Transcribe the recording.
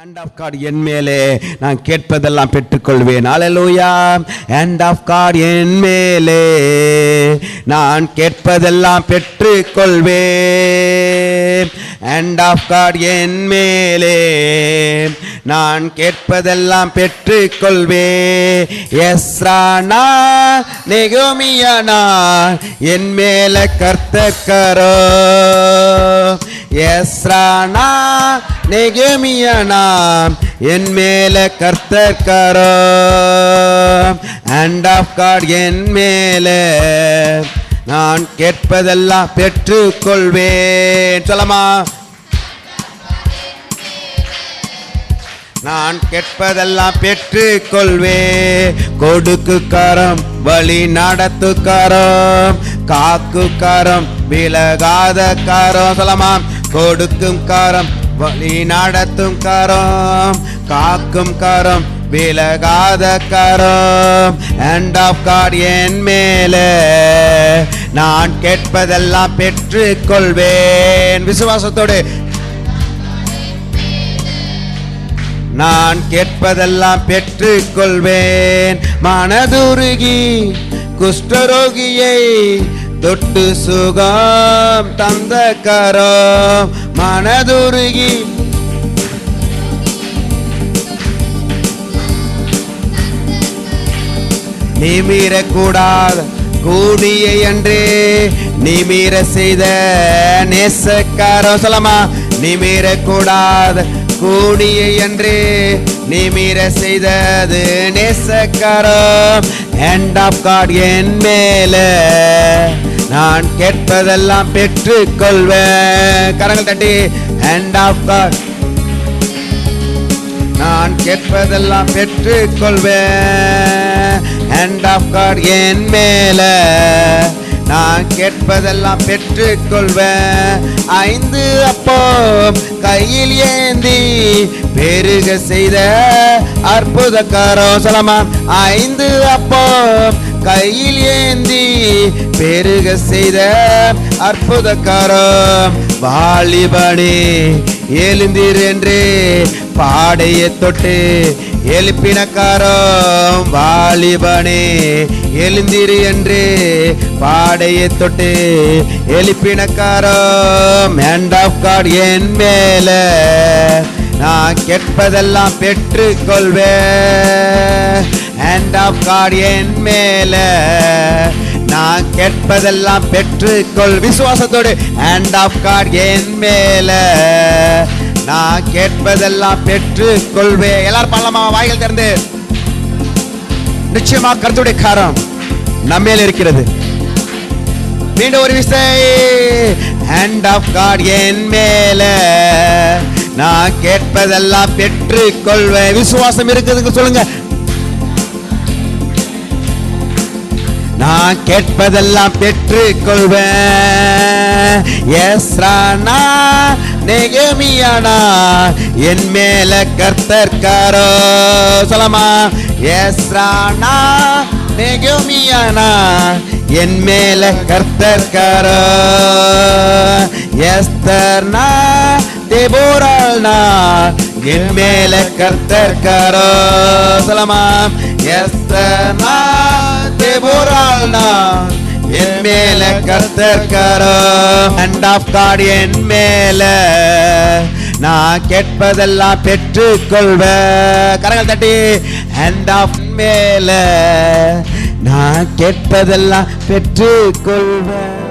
Hand of God என் மேலே நான் கேட்பதெல்லாம் பெற்றுக்கொள்வேன். அலலூயா ஹேண்ட் ஆஃப் காட் என் மேலே நான் கேட்பதெல்லாம் பெற்றுக்கொள்வேன். ஹேண்ட் ஆஃப் காட் என் மேலே நான் கேட்பதெல்லாம் பெற்றுக்கொள்வேன். எஸ்ரானா நெகோமியானா என் மேல கர்த்தக்கரோ எஸ்ரானா நெகேமியனா என் மேல கர்த்தர்காரோ அண்ட் ஆஃப் காட் என் மேல. நான் கேட்பதெல்லாம் பெற்றுக்கொள்வேன். சொல்லமா நான் கேட்பதெல்லாம் பெற்றுக்கொள்வே கொடுக்கு கரம் வழி நடத்து கரம். காக்கு கரம் விலகாத கரம். சொல்லமாம். கொடுக்கும் கரம் வழி நடத்தும் கரம் காக்கும் கரம் விலகாத கரம். அண்ட் ஆஃப் காட் என் மேலே நான் கேட்பதெல்லாம் பெற்றுக் கொள்வேன் விசுவாசத்தோடு. நான் கேட்பதெல்லாம் பெற்றுக் கொள்வேன் மனதுருகி குஷ்டரோகியை தொட்டு சுகம் தந்த கரம் மனதுருகி. நிமிரக்கூடாத கூடிய அன்றே. நிமிர செய்த நேசக்காரம் சொல்லமா நிமிரக்கூடாத கூடிய அன்றே. நிமிர செய்தது நேசக்காரம் ஹேண்ட் ஆஃப் காட் என் மேலே. நான் கேட்பதெல்லாம் பெற்றுக்கொள்வேன். கரங்கள் தட்டி ஹேண்ட் ஆஃப் காட் நான் கேட்பதெல்லாம் பெற்றுக்கொள்வேன். ஹேண்ட் ஆஃப் காட் என் மேல. நான் கேட்பதெல்லாம் பெற்றுக்கொள்வேன். ஐந்து அப்போ கையில் ஏந்தி பெருக செய்த அற்புதக்காரோ சொல்லமா ஐந்து அப்போ கையில் ஏந்தி பெருக செய்த அற்புதக்காரம் வாலிபனே எழுந்தீர் என்றே பாடையை தொட்டு எழுப்பினக்காரம் வாலிபனே எழுந்தீர் என்று பாடையை தொட்டு எழுப்பினக்காரம். ஹேண்ட் ஆஃப் கார்டு என் மேல நான் கேட்பதெல்லாம் பெற்றுக்கொள்வேன். ஹேண்ட் ஆஃப் காட் என் மேல. நான் கேட்பதெல்லாம் பெற்றுக்கொள் விசுவாசத்தோடு. ஹேண்ட் ஆஃப் காட் என் மேல. நான் கேட்பதெல்லாம் பெற்றுக்கொள்வேன் எல்லாரும் பண்ணலாமா வாய்கள் திறந்து. நிச்சயமா கருத்துடைய காரம் நம்மேல இருக்கிறது. மீண்டும் ஒரு விசை. ஹேண்ட் ஆஃப் காட் என் மேல. நான் கேட்பதெல்லாம் பெற்றுக்கொள்வேன் விசுவாசம் இருக்குதுங்க சொல்லுங்க. நான் கேட்பதெல்லாம் பெற்றுக்கொள்வேன் எஸ்ரானா நெகமியானா என் மேல கர்த்தர்காரோ சொல்லமா எஸ்ரானா நெகமியானா என் மேல கர்த்தர்காரோ எஸ்தர்னா தேபோராள்னா என் மேல கர்த்தர்காரோ சொல்லமா எஸ்தர்னா நான் என் மேல கர்த்தர்காரோ ஹேண்ட் ஆஃப் காட் என் மேல. நான் கேட்பதெல்லாம் பெற்றுக்கொள்வேன். கரங்கள் தட்டி ஹேண்ட் ஆஃப் மேல. நான் கேட்பதெல்லாம் பெற்றுக்கொள்வேன்.